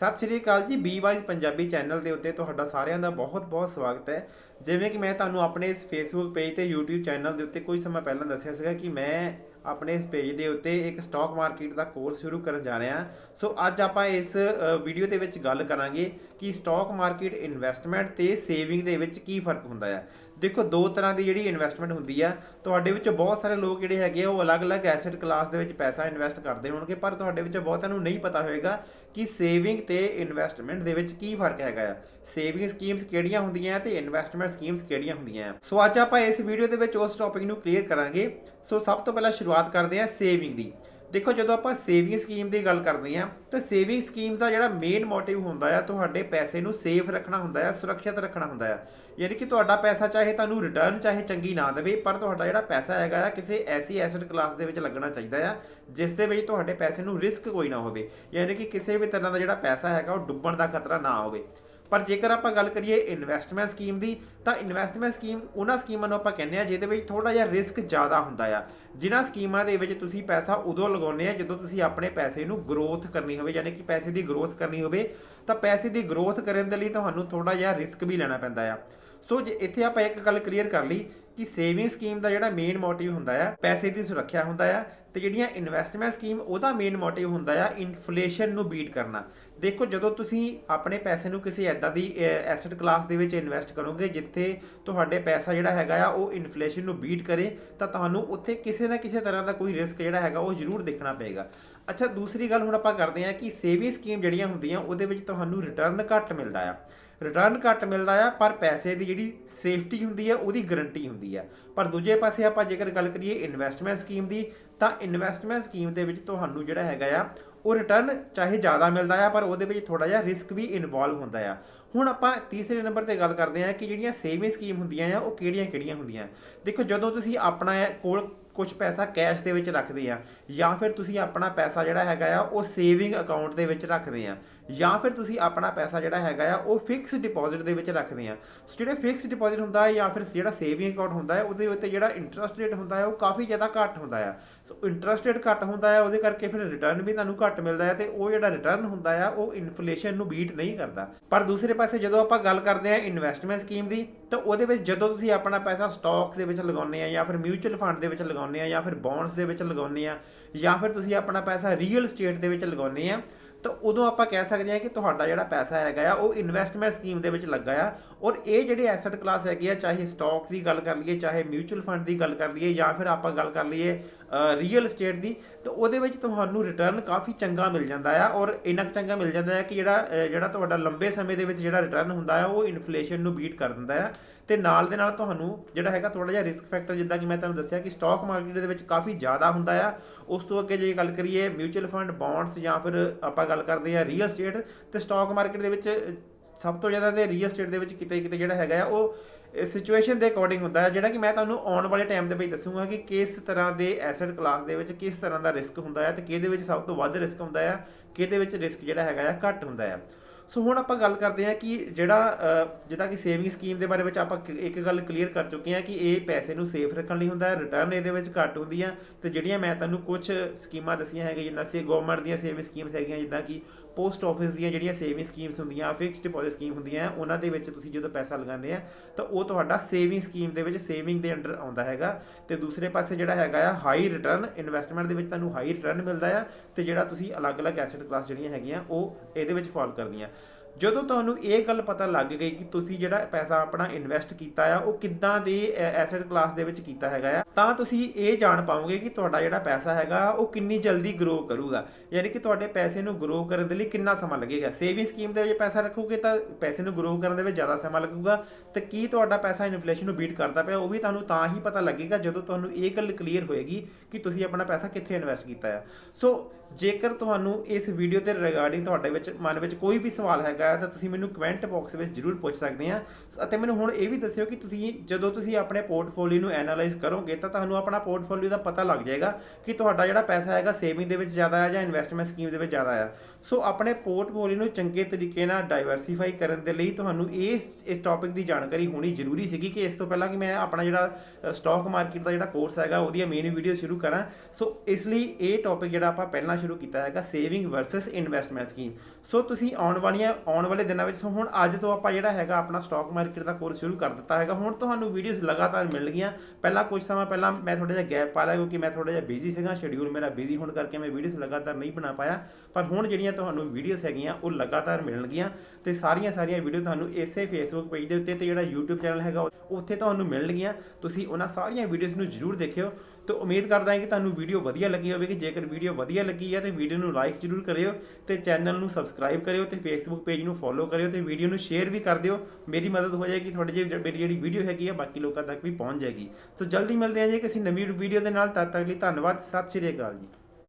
ਸਤਿ ਸ਼੍ਰੀ ਅਕਾਲ ਜੀ, B wise Punjabi channel ਦੇ ਉੱਤੇ ਤੁਹਾਡਾ ਸਾਰਿਆਂ ਦਾ ਬਹੁਤ-ਬਹੁਤ ਸਵਾਗਤ ਹੈ। ਜਿਵੇਂ ਕਿ ਮੈਂ ਤੁਹਾਨੂੰ ਆਪਣੇ ਇਸ ਫੇਸਬੁੱਕ ਪੇਜ ਤੇ YouTube ਚੈਨਲ ਦੇ ਉੱਤੇ ਕੁਝ ਸਮਾਂ ਪਹਿਲਾਂ ਦੱਸਿਆ ਸੀਗਾ ਕਿ ਮੈਂ ਆਪਣੇ ਇਸ ਪੇਜ ਦੇ ਉੱਤੇ ਇੱਕ ਸਟਾਕ ਮਾਰਕੀਟ ਦਾ ਕੋਰਸ ਸ਼ੁਰੂ ਕਰਨ ਜਾ ਰਿਹਾ ਸੋ ਅੱਜ ਆਪਾਂ ਇਸ ਵੀਡੀਓ ਦੇ ਵਿੱਚ ਗੱਲ ਕਰਾਂਗੇ ਕਿ ਸਟਾਕ ਮਾਰਕੀਟ ਇਨਵੈਸਟਮੈਂਟ ਤੇ ਸੇਵਿੰਗ ਦੇ ਵਿੱਚ ਕੀ ਫ਼ਰਕ ਹੁੰਦਾ ਹੈ ਦੇਖੋ, ਦੋ ਤਰ੍ਹਾਂ ਦੀ ਜਿਹੜੀ ਇਨਵੈਸਟਮੈਂਟ ਹੁੰਦੀ ਆ, ਤੁਹਾਡੇ ਵਿੱਚੋਂ ਬਹੁਤ ਸਾਰੇ ਲੋਕ ਜਿਹੜੇ ਹੈਗੇ ਆ, ਉਹ ਅਲੱਗ-ਅਲੱਗ ਐਸੈਟ ਕਲਾਸ ਦੇ ਵਿੱਚ ਪੈਸਾ ਇਨਵੈਸਟ ਕਰਦੇ ਹੋਣਗੇ, ਪਰ ਤੁਹਾਡੇ ਵਿੱਚੋਂ ਬਹੁਤਾਂ ਨੂੰ ਨਹੀਂ ਪਤਾ ਹੋਵੇਗਾ ਕਿ ਸੇਵਿੰਗ ਤੇ ਇਨਵੈਸਟਮੈਂਟ ਦੇ ਵਿੱਚ ਕੀ ਫ਼ਰਕ ਹੈਗਾ ਆ? ਸੇਵਿੰਗ ਸਕੀਮਸ ਕਿਹੜੀਆਂ ਹੁੰਦੀਆਂ ਆ ਤੇ ਇਨਵੈਸਟਮੈਂਟ ਸਕੀਮਸ ਕਿਹੜੀਆਂ ਹੁੰਦੀਆਂ ਆ? ਸੋ ਅੱਜ ਆਪਾਂ ਇਸ ਵੀਡੀਓ ਦੇ ਵਿੱਚ ਉਸ ਟੌਪਿਕ ਨੂੰ ਕਲੀਅਰ ਕਰਾਂਗੇ। ਸੋ ਸਭ ਤੋਂ ਪਹਿਲਾਂ ਸ਼ੁਰੂਆਤ ਕਰਦੇ ਹਾਂ ਸੇਵਿੰਗ ਦੀ। ਦੇਖੋ, ਜਦੋਂ ਆਪਾਂ ਸੇਵਿੰਗ ਸਕੀਮ ਦੀ ਗੱਲ ਕਰਦੇ ਹਾਂ, ਤਾਂ ਸੇਵਿੰਗ ਸਕੀਮ ਦਾ ਜਿਹੜਾ ਮੇਨ ਮੋਟਿਵ ਹੁੰਦਾ ਆ, ਤੁਹਾਡੇ ਪੈਸੇ ਨੂੰ ਸੇਫ ਰੱਖਣਾ ਹੁੰਦਾ ਆ, ਸੁਰੱਖਿਅਤ ਰੱਖਣਾ ਹੁੰਦਾ ਆ। ਯਾਨੀ ਕਿ ਤੁਹਾਡਾ ਪੈਸਾ ਚਾਹੇ ਤੁਹਾਨੂੰ ਰਿਟਰਨ ਚਾਹੇ ਚੰਗੀ ਨਾ ਦੇਵੇ, ਪਰ ਤੁਹਾਡਾ ਜਿਹੜਾ ਪੈਸਾ ਹੈਗਾ ਆ, ਕਿਸੇ ਐਸੀ ਐਸੈਟ ਕਲਾਸ ਦੇ ਵਿੱਚ ਲੱਗਣਾ ਚਾਹੀਦਾ ਆ, ਜਿਸ ਦੇ ਵਿੱਚ ਤੁਹਾਡੇ ਪੈਸੇ ਨੂੰ ਰਿਸਕ ਕੋਈ ਨਾ ਹੋਵੇ। ਯਾਨੀ ਕਿ ਕਿਸੇ ਵੀ ਤਰ੍ਹਾਂ ਦਾ ਜਿਹੜਾ ਪੈਸਾ ਹੈਗਾ, ਉਹ ਡੁੱਬਣ ਦਾ ਖਤਰਾ ਨਾ ਹੋਵੇ। ਪਰ ਜੇਕਰ ਆਪਾਂ ਗੱਲ ਕਰੀਏ ਇਨਵੈਸਟਮੈਂਟ ਸਕੀਮ ਦੀ, ਤਾਂ ਇਨਵੈਸਟਮੈਂਟ ਸਕੀਮ ਉਹਨਾਂ ਸਕੀਮਾਂ ਨੂੰ ਆਪਾਂ ਕਹਿੰਦੇ ਆ, ਜਿਹਦੇ ਵਿੱਚ ਥੋੜਾ ਜਿਹਾ ਰਿਸਕ ਜ਼ਿਆਦਾ ਹੁੰਦਾ ਆ। ਜਿਨ੍ਹਾਂ ਸਕੀਮਾਂ ਦੇ ਵਿੱਚ ਤੁਸੀਂ ਪੈਸਾ ਉਦੋਂ ਲਗਾਉਂਦੇ ਆ, ਜਦੋਂ ਤੁਸੀਂ ਆਪਣੇ ਪੈਸੇ ਨੂੰ ਗਰੋਥ ਕਰਨੀ ਹੋਵੇ, ਯਾਨੀ ਕਿ ਪੈਸੇ ਦੀ ਗਰੋਥ ਕਰਨੀ ਹੋਵੇ, ਤਾਂ ਪੈਸੇ ਦੀ ਗਰੋਥ ਕਰਨ ਦੇ ਲਈ ਤੁਹਾਨੂੰ ਥੋੜਾ ਜਿਹਾ ਰਿਸਕ ਵੀ ਲੈਣਾ ਪੈਂਦਾ ਆ। ਸੋ ਜੇ ਇੱਥੇ ਆਪਾਂ ਇੱਕ ਗੱਲ ਕਲੀਅਰ ਕਰ ਲਈ ਕਿ ਸੇਵਿੰਗ ਸਕੀਮ ਦਾ ਜਿਹੜਾ ਮੇਨ ਮੋਟਿਵ ਹੁੰਦਾ ਆ, ਪੈਸੇ ਦੀ ਸੁਰੱਖਿਆ ਹੁੰਦਾ ਆ, ਤੇ ਜਿਹੜੀਆਂ ਇਨਵੈਸਟਮੈਂਟ ਸਕੀਮ ਉਹਦਾ ਮੇਨ ਮੋਟਿਵ ਹੁੰਦਾ ਆ ਇਨਫਲੇਸ਼ਨ ਨੂੰ ਬੀਟ ਕਰਨਾ। ਦੇਖੋ, ਜਦੋਂ ਤੁਸੀਂ ਆਪਣੇ ਪੈਸੇ ਨੂੰ ਕਿਸੇ ਐਦਾਂ ਦੀ ਐਸੈਟ ਕਲਾਸ ਦੇ ਵਿੱਚ ਇਨਵੈਸਟ ਕਰੋਗੇ, ਜਿੱਥੇ ਤੁਹਾਡੇ ਪੈਸਾ ਜਿਹੜਾ ਹੈਗਾ ਆ, ਉਹ ਇਨਫਲੇਸ਼ਨ ਨੂੰ ਬੀਟ ਕਰੇ, ਤਾਂ ਤੁਹਾਨੂੰ ਉੱਥੇ ਕਿਸੇ ਨਾ ਕਿਸੇ ਤਰ੍ਹਾਂ ਦਾ ਕੋਈ ਰਿਸਕ ਜਿਹੜਾ ਹੈਗਾ, ਉਹ ਜ਼ਰੂਰ ਦੇਖਣਾ ਪਏਗਾ। ਅੱਛਾ, ਦੂਸਰੀ ਗੱਲ ਹੁਣ ਆਪਾਂ ਕਰਦੇ ਹਾਂ ਕਿ ਸੇਵਿੰਗ ਸਕੀਮ ਜਿਹੜੀਆਂ ਹੁੰਦੀਆਂ, ਉਹਦੇ ਵਿੱਚ ਤੁਹਾਨੂੰ ਰਿਟਰਨ ਘੱਟ ਮਿਲਦਾ ਆ। ਰਿਟਰਨ ਘੱਟ ਮਿਲਦਾ ਆ, ਪਰ ਪੈਸੇ ਦੀ ਜਿਹੜੀ ਸੇਫਟੀ ਹੁੰਦੀ ਆ, ਉਹਦੀ ਗਾਰੰਟੀ ਹੁੰਦੀ ਆ। ਪਰ ਦੂਜੇ ਪਾਸੇ ਆਪਾਂ ਜੇਕਰ ਗੱਲ ਕਰੀਏ ਇਨਵੈਸਟਮੈਂਟ ਸਕੀਮ ਦੀ, ਤਾਂ ਇਨਵੈਸਟਮੈਂਟ ਸਕੀਮ ਦੇ ਵਿੱਚ ਤੁਹਾਨੂੰ ਜਿਹੜਾ ਹੈਗਾ ਆ, ਉਹ ਰਿਟਰਨ ਚਾਹੇ ਜ਼ਿਆਦਾ ਮਿਲਦਾ ਆ, ਪਰ ਉਹਦੇ ਵਿੱਚ ਥੋੜਾ ਜਿਹਾ ਰਿਸਕ ਵੀ ਇਨਵੋਲਵ ਹੁੰਦਾ ਆ। ਹੁਣ ਆਪਾਂ ਤੀਸਰੇ ਨੰਬਰ ਤੇ ਗੱਲ ਕਰਦੇ ਹਾਂ ਕਿ ਜਿਹੜੀਆਂ ਸੇਵਿੰਗ ਸਕੀਮ ਹੁੰਦੀਆਂ ਆ, ਉਹ ਕਿਹੜੀਆਂ-ਕਿਹੜੀਆਂ ਹੁੰਦੀਆਂ? ਦੇਖੋ, ਜਦੋਂ ਤੁਸੀਂ ਆਪਣਾ ਕੋਲ ਕੁਝ ਪੈਸਾ ਕੈਸ਼ ਦੇ ਵਿੱਚ ਰੱਖਦੇ ਆ ਜਾਂ ਫਿਰ ਤੁਸੀਂ ਆਪਣਾ ਪੈਸਾ ਜਿਹੜਾ ਹੈਗਾ ਆ, ਉਹ ਸੇਵਿੰਗ ਅਕਾਊਂਟ ਦੇ ਵਿੱਚ ਰੱਖਦੇ ਆ। ਜਾਂ ਫਿਰ ਤੁਸੀਂ ਆਪਣਾ ਪੈਸਾ ਜਿਹੜਾ ਹੈਗਾ ਆ, ਉਹ ਫਿਕਸ ਡਿਪੋਜ਼ਿਟ ਦੇ ਵਿੱਚ ਰੱਖਦੇ ਆ। ਸੋ ਜਿਹੜੇ ਫਿਕਸ ਡਿਪੋਜ਼ਿਟ ਹੁੰਦਾ ਹੈ ਜਾਂ ਫਿਰ ਜਿਹੜਾ ਸੇਵਿੰਗ ਅਕਾਊਂਟ ਹੁੰਦਾ ਹੈ, ਉਹਦੇ ਉੱਤੇ ਜਿਹੜਾ ਇੰਟਰਸਟ ਰੇਟ ਹੁੰਦਾ ਹੈ, ਉਹ ਕਾਫੀ ਜ਼ਿਆਦਾ ਘੱਟ ਹੁੰਦਾ ਆ। ਸੋ ਇੰਟਰਸਟ ਰੇਟ ਘੱਟ ਹੁੰਦਾ ਹੈ, ਉਹਦੇ ਕਰਕੇ ਫਿਰ ਰਿਟਰਨ ਵੀ ਤੁਹਾਨੂੰ ਘੱਟ ਮਿਲਦਾ ਹੈ ਤੇ ਉਹ ਜਿਹੜਾ ਰਿਟਰਨ ਹੁੰਦਾ ਆ, ਉਹ ਇਨਫਲੇਸ਼ਨ ਨੂੰ ਬੀਟ ਨਹੀਂ ਕਰਦਾ। ਪਰ ਦੂਸਰੇ ਪਾਸੇ ਜਦੋਂ ਆਪਾਂ ਗੱਲ ਕਰਦੇ ਹਾਂ ਇਨਵੈਸਟਮੈਂਟ ਸਕੀਮ ਦੀ, ਤਾਂ ਉਹਦੇ ਵਿੱਚ ਜਦੋਂ ਤੁਸੀਂ ਆਪਣਾ ਪੈਸਾ ਸਟਾਕਸ ਦੇ ਵਿੱਚ ਲਗਾਉਂਦੇ ਆ ਜਾਂ ਫਿਰ ਮਿਊਚੁਅਲ ਫੰਡ ਦੇ ਵਿੱਚ ਲਗਾਉਂਦੇ ਆ ਜਾਂ ਫਿਰ ਬੌਂਡਸ ਦੇ ਵਿੱਚ ਲਗਾਉਂਦੇ ਆ ਜਾਂ ਫਿਰ ਤੁਸੀਂ ਆਪਣਾ ਪੈਸਾ ਰੀਅਲ ਸਟੇਟ ਦੇ ਵਿੱਚ ਲਗਾਉਂਦੇ ਆ ਤਾਂ ਉਦੋਂ ਆਪਾਂ ਕਹਿ ਸਕਦੇ ਹਾਂ ਕਿ ਤੁਹਾਡਾ ਜਿਹੜਾ ਪੈਸਾ ਹੈਗਾ ਆ, ਉਹ ਇਨਵੈਸਟਮੈਂਟ ਸਕੀਮ ਦੇ ਵਿੱਚ ਲੱਗਾ ਆ। ਔਰ ਇਹ ਜਿਹੜੇ ਐਸੈਟ ਕਲਾਸ ਹੈਗੇ ਆ, ਚਾਹੇ ਸਟਾਕਸ ਦੀ ਗੱਲ ਕਰ ਲਈਏ, ਚਾਹੇ ਮਿਊਚੁਅਲ ਫੰਡ ਦੀ ਗੱਲ ਕਰ ਲਈਏ ਜਾਂ ਫਿਰ ਆਪਾਂ ਗੱਲ ਕਰ ਲਈਏ ਰੀਅਲ ਸਟੇਟ ਦੀ, ਤਾਂ ਉਹਦੇ ਵਿੱਚ ਤੁਹਾਨੂੰ ਰਿਟਰਨ ਕਾਫੀ ਚੰਗਾ ਮਿਲ ਜਾਂਦਾ ਆ ਔਰ ਇੰਨਾ ਕੁ ਚੰਗਾ ਮਿਲ ਜਾਂਦਾ ਹੈ ਕਿ ਜਿਹੜਾ ਜਿਹੜਾ ਤੁਹਾਡਾ ਲੰਬੇ ਸਮੇਂ ਦੇ ਵਿੱਚ ਜਿਹੜਾ ਰਿਟਰਨ ਹੁੰਦਾ ਆ, ਉਹ ਇਨਫਲੇਸ਼ਨ ਨੂੰ ਬੀਟ ਕਰ ਦਿੰਦਾ ਹੈ ਤੇ ਨਾਲ ਦੇ ਨਾਲ ਤੁਹਾਨੂੰ ਜਿਹੜਾ ਹੈਗਾ ਥੋੜਾ ਜਿਹਾ ਰਿਸਕ ਫੈਕਟਰ ਜਿੱਦਾਂ ਕਿ ਮੈਂ ਤੁਹਾਨੂੰ ਦੱਸਿਆ ਕਿ ਸਟਾਕ ਮਾਰਕੀਟ ਦੇ ਵਿੱਚ ਕਾਫੀ ਜ਼ਿਆਦਾ ਹੁੰਦਾ ਆ। ਉਸ ਤੋਂ ਅੱਗੇ ਜੇ ਗੱਲ ਕਰੀਏ ਮਿਊਚੁਅਲ ਫੰਡ ਬੌਂਡਸ ਜਾਂ ਫਿਰ ਆਪਾਂ ਗੱਲ ਕਰਦੇ ਆ ਰੀਅਲ ਸਟੇਟ ਤੇ ਸਟਾਕ ਮਾਰਕੀਟ ਦੇ ਵਿੱਚ ਸਭ ਤੋਂ ਜ਼ਿਆਦਾ ਤੇ ਰੀਅਲ ਸਟੇਟ ਦੇ ਵਿੱਚ ਕਿਤੇ ਕਿਤੇ ਜਿਹੜਾ ਹੈਗਾ ਆ, ਉਹ ਸਿਚੁਏਸ਼ਨ ਦੇ ਅਕੋਰਡਿੰਗ ਹੁੰਦਾ ਹੈ ਜਿਹੜਾ ਕਿ ਮੈਂ ਤੁਹਾਨੂੰ ਆਉਣ ਵਾਲੇ ਟਾਈਮ ਦੇ ਵਿੱਚ ਦੱਸੂਗਾ ਕਿ ਕਿਸ ਤਰ੍ਹਾਂ ਦੇ ਐਸੈਟ ਕਲਾਸ ਦੇ ਵਿੱਚ ਕਿਸ ਤਰ੍ਹਾਂ ਦਾ ਰਿਸਕ ਹੁੰਦਾ ਹੈ ਤੇ ਕਿਹਦੇ ਵਿੱਚ ਸਭ ਤੋਂ ਵੱਧ ਰਿਸਕ ਹੁੰਦਾ ਹੈ ਕਿਹਦੇ ਵਿੱਚ ਰਿਸਕ ਜਿਹੜਾ ਹੈਗਾ ਆ ਘੱਟ ਹੁੰਦਾ ਹੈ ਸੋ ਹੁਣ ਆਪਾਂ ਗੱਲ ਕਰਦੇ ਹਾਂ ਕਿ ਜਿਹੜਾ ਜਿੱਦਾਂ ਕਿ ਸੇਵਿੰਗ ਸਕੀਮ ਦੇ ਬਾਰੇ ਵਿੱਚ ਆਪਾਂ ਇੱਕ ਗੱਲ ਕਲੀਅਰ ਕਰ ਚੁੱਕੇ ਹਾਂ ਕਿ ਇਹ ਪੈਸੇ ਨੂੰ ਸੇਫ ਰੱਖਣ ਲਈ ਹੁੰਦਾ ਹੈ ਰਿਟਰਨ ਇਹਦੇ ਵਿੱਚ ਘੱਟ ਹੁੰਦੀ ਆ। ਤੇ ਜਿਹੜੀਆਂ ਮੈਂ ਤੁਹਾਨੂੰ ਕੁਝ ਸਕੀਮਾਂ ਦੱਸੀਆਂ ਹੈਗੀਆਂ, ਜਿੱਦਾਂ ਸੇ ਗਵਰਨਮੈਂਟ ਦੀਆਂ ਸੇਵਿੰਗ ਸਕੀਮਸ ਹੈਗੀਆਂ, ਜਿੱਦਾਂ ਕਿ ਪੋਸਟ ਆਫਿਸ ਦੀਆਂ ਜਿਹੜੀਆਂ ਸੇਵਿੰਗ ਸਕੀਮਸ ਹੁੰਦੀਆਂ ਫਿਕਸਡ ਡਿਪੋਜ਼ਿਟ ਸਕੀਮ ਹੁੰਦੀਆਂ, ਉਹਨਾਂ ਦੇ ਵਿੱਚ ਤੁਸੀਂ ਜਦੋਂ ਪੈਸਾ ਲਗਾਉਂਦੇ ਆ, ਤਾਂ ਉਹ ਤੁਹਾਡਾ ਸੇਵਿੰਗ ਸਕੀਮ ਦੇ ਵਿੱਚ ਸੇਵਿੰਗ ਦੇ ਅੰਡਰ ਆਉਂਦਾ ਹੈਗਾ। ਤੇ ਦੂਸਰੇ ਪਾਸੇ ਜਿਹੜਾ ਹੈਗਾ ਆ ਹਾਈ ਰਿਟਰਨ ਇਨਵੈਸਟਮੈਂਟ ਦੇ ਵਿੱਚ ਤੁਹਾਨੂੰ ਹਾਈ ਰਿਟਰਨ ਮਿਲਦਾ ਆ, ਤੇ ਜਿਹੜਾ ਤੁਸੀਂ ਅਲੱਗ-ਅਲੱਗ ਐਸੈਟ ਕਲਾਸ ਜਿਹੜੀਆਂ ਹੈਗੀਆਂ, ਉਹ ਇਹਦੇ ਵਿੱਚ ਫਾਲ ਕਰਦੀਆਂ। ਜਦੋਂ ਤੁਹਾਨੂੰ ਇਹ ਗੱਲ ਪਤਾ ਲੱਗ ਗਈ ਕਿ ਤੁਸੀਂ ਜਿਹੜਾ ਪੈਸਾ ਆਪਣਾ ਇਨਵੈਸਟ ਕੀਤਾ ਆ, ਉਹ ਕਿੱਦਾਂ ਦੇ ਐਸੈਟ ਕਲਾਸ ਦੇ ਵਿੱਚ ਕੀਤਾ ਹੈਗਾ ਆ, ਤਾਂ ਤੁਸੀਂ ਇਹ ਜਾਣ ਪਾਓਗੇ ਕਿ ਤੁਹਾਡਾ ਜਿਹੜਾ ਪੈਸਾ ਹੈਗਾ, ਉਹ ਕਿੰਨੀ ਜਲਦੀ ਗਰੋ ਕਰੂਗਾ। ਯਾਨੀ ਕਿ ਤੁਹਾਡੇ ਪੈਸੇ ਨੂੰ ਗਰੋ ਕਰਨ ਦੇ ਲਈ ਕਿੰਨਾ ਸਮਾਂ ਲੱਗੇਗਾ। ਸੇਵਿੰਗ ਸਕੀਮ ਦੇ ਵਿੱਚ ਪੈਸਾ ਰੱਖੋਗੇ ਤਾਂ ਪੈਸੇ ਨੂੰ ਗਰੋ ਕਰਨ ਦੇ ਵਿੱਚ ਜ਼ਿਆਦਾ ਸਮਾਂ ਲੱਗੂਗਾ। ਤੇ ਕੀ ਤੁਹਾਡਾ ਪੈਸਾ ਇਨਫਲੇਸ਼ਨ ਨੂੰ ਬੀਟ ਕਰਦਾ ਪਿਆ, ਉਹ ਵੀ ਤੁਹਾਨੂੰ ਤਾਂ ਹੀ ਪਤਾ ਲੱਗੇਗਾ ਜਦੋਂ ਤੁਹਾਨੂੰ ਇਹ ਗੱਲ ਕਲੀਅਰ ਹੋਏਗੀ ਕਿ ਤੁਸੀਂ ਆਪਣਾ ਪੈਸਾ ਕਿੱਥੇ ਇਨਵੈਸਟ ਕੀਤਾ ਆ। ਸੋ ਜੇਕਰ ਤੁਹਾਨੂੰ ਇਸ ਵੀਡੀਓ ਤੇ ਰਿਗਾਰਡਿੰਗ ਤੁਹਾਡੇ ਵਿੱਚ, ਮਨ ਵਿੱਚ ਕੋਈ ਵੀ ਸਵਾਲ ਹੈਗਾ ਤਾਂ ਤੁਸੀਂ ਮੈਨੂੰ ਕਮੈਂਟ ਬਾਕਸ ਵਿੱਚ ਜਰੂਰ ਪੁੱਛ ਸਕਦੇ ਆ। ਅਤੇ ਮੈਨੂੰ ਹੁਣ ਇਹ ਵੀ ਦੱਸਿਓ ਕਿ ਤੁਸੀਂ ਜਦੋਂ ਤੁਸੀਂ ਆਪਣੇ ਪੋਰਟਫੋਲੀਓ ਨੂੰ ਐਨਾਲਾਈਜ਼ ਕਰੋਗੇ, ਤਾਂ ਤੁਹਾਨੂੰ ਆਪਣਾ ਪੋਰਟਫੋਲੀਓ ਦਾ ਪਤਾ ਲੱਗ ਜਾਏਗਾ ਕਿ ਤੁਹਾਡਾ ਜਿਹੜਾ ਪੈਸਾ ਹੈਗਾ ਸੇਵਿੰਗ ਦੇ ਵਿੱਚ ਜ਼ਿਆਦਾ ਹੈ ਜਾਂ ਇਨਵੈਸਟਮੈਂਟ ਸਕੀਮ ਦੇ ਵਿੱਚ ਜ਼ਿਆਦਾ ਹੈ। ਸੋ ਆਪਣੇ ਪੋਰਟਫੋਲੀਓ ਨੂੰ ਚੰਗੇ ਤਰੀਕੇ ਨਾਲ ਡਾਈਵਰਸਿਫਾਈ ਕਰਨ ਦੇ ਲਈ ਤੁਹਾਨੂੰ ਇਸ ਇਸ ਟੌਪਿਕ ਦੀ ਜਾਣਕਾਰੀ ਹੋਣੀ ਜ਼ਰੂਰੀ ਸੀਗੀ ਕਿ ਇਸ ਤੋਂ ਪਹਿਲਾਂ ਕਿ ਮੈਂ ਆਪਣਾ ਜਿਹੜਾ ਸਟਾਕ ਮਾਰਕੀਟ ਦਾ ਜਿਹੜਾ ਕੋਰਸ ਹੈਗਾ, ਉਹਦੀਆਂ ਮੇਨ ਵੀਡੀਓ ਸ਼ੁਰੂ ਕਰਾਂ। ਸੋ ਇਸ ਲਈ ਇਹ ਟੌਪਿਕ ਜਿਹੜਾ ਆਪਾਂ ਪਹਿਲਾਂ ਸ਼ੁਰੂ ਕੀਤਾ ਹੈਗਾ saving versus investment scheme so ਤੁਸੀਂ ਆਉਣ ਵਾਲੀਆਂ, ਆਉਣ ਵਾਲੇ ਦਿਨਾਂ ਵਿੱਚ, ਸੋ ਹੁਣ ਅੱਜ ਤੋਂ ਆਪਾਂ ਜਿਹੜਾ ਹੈਗਾ, ਆਪਣਾ ਸਟਾਕ ਮਾਰਕੀਟ ਦਾ ਕੋਰਸ ਸ਼ੁਰੂ ਕਰ ਦਿੱਤਾ ਹੈਗਾ। ਹੁਣ ਤੁਹਾਨੂੰ ਵੀਡੀਓਜ਼ ਲਗਾਤਾਰ ਮਿਲਣਗੀਆਂ ਪਹਿਲਾਂ ਕੁਝ ਸਮਾਂ ਪਹਿਲਾਂ ਮੈਂ ਥੋੜਾ ਜਿਹਾ ਗੈਪ ਪਾ ਲਿਆ ਕਿਉਂਕਿ ਮੈਂ ਥੋੜਾ ਜਿਹਾ ਬਿਜ਼ੀ ਸੀਗਾ। ਸ਼ਡਿਊਲ ਮੇਰਾ ਬਿਜ਼ੀ ਹੋਣ ਕਰਕੇ ਮੈਂ ਵੀਡੀਓਜ਼ ਲਗਾਤਾਰ ਨਹੀਂ ਬਣਾ ਪਾਇਆ। ਪਰ ਹੁਣ ਜਿਹੜੀਆਂ ਤੁਹਾਨੂੰ ਵੀਡੀਓਜ਼ ਹੈਗੀਆਂ, ਉਹ ਲਗਾਤਾਰ ਮਿਲਣਗੀਆਂ ਤੇ ਸਾਰੀਆਂ ਸਾਰੀਆਂ ਵੀਡੀਓ ਤੁਹਾਨੂੰ ਇਸੇ ਫੇਸਬੁੱਕ ਪੇਜ ਦੇ ਉੱਤੇ ਤੇ ਜਿਹੜਾ YouTube ਚੈਨਲ ਹੈਗਾ ਉੱਥੇ ਤੁਹਾਨੂੰ ਮਿਲਣਗੀਆਂ। ਤੁਸੀਂ ਉਹਨਾਂ ਸਾਰੀਆਂ ਵੀਡੀਓਜ਼ ਨੂੰ ਜ਼ਰੂਰ ਦੇਖਿਓ ਤੇ ਉਮੀਦ ਕਰਦਾ ਹਾਂ ਕਿ ਤੁਹਾਨੂੰ ਵੀਡੀਓ ਵਧੀਆ ਲੱਗੀ ਹੋਵੇਗੀ। ਜੇਕਰ ਵੀਡੀਓ ਵਧੀਆ ਲੱਗੀ ਹੈ ਤੇ ਵੀਡੀਓ ਨੂੰ ਲਾਈਕ ਜ਼ਰੂਰ ਕਰਿਓ ਤੇ ਚੈਨਲ ਨੂੰ ਸਬਸਕ੍ਰਾਈਬ ਕਰਿਓ ਤੇ ਫੇਸਬੁੱਕ ਪੇਜ ਨੂੰ ਫੋਲੋ ਕਰਿਓ ਤੇ ਵੀਡੀਓ ਨੂੰ ਸ਼ੇਅਰ ਵੀ ਕਰ ਦਿਓ। ਮੇਰੀ ਮਦਦ ਹੋ ਜਾਏਗੀ, ਤੁਹਾਡੀ ਜੇ ਮੇਰੀ ਜਿਹੜੀ ਵੀਡੀਓ ਹੈਗੀ ਆ, ਬਾਕੀ ਲੋਕਾਂ ਤੱਕ ਵੀ ਪਹੁੰਚ ਜਾਏਗੀ। ਸੋ ਜਲਦੀ ਮਿਲਦੇ ਹਾਂ ਜੀ ਕਿਸੇ ਨਵੀਂ ਵੀਡੀਓ ਦੇ ਨਾਲ, ਤਦ ਤੱਕ ਲਈ ਧੰਨਵਾਦ, ਸਤਿ ਸ਼੍ਰੀ ਅਕਾਲ ਜੀ।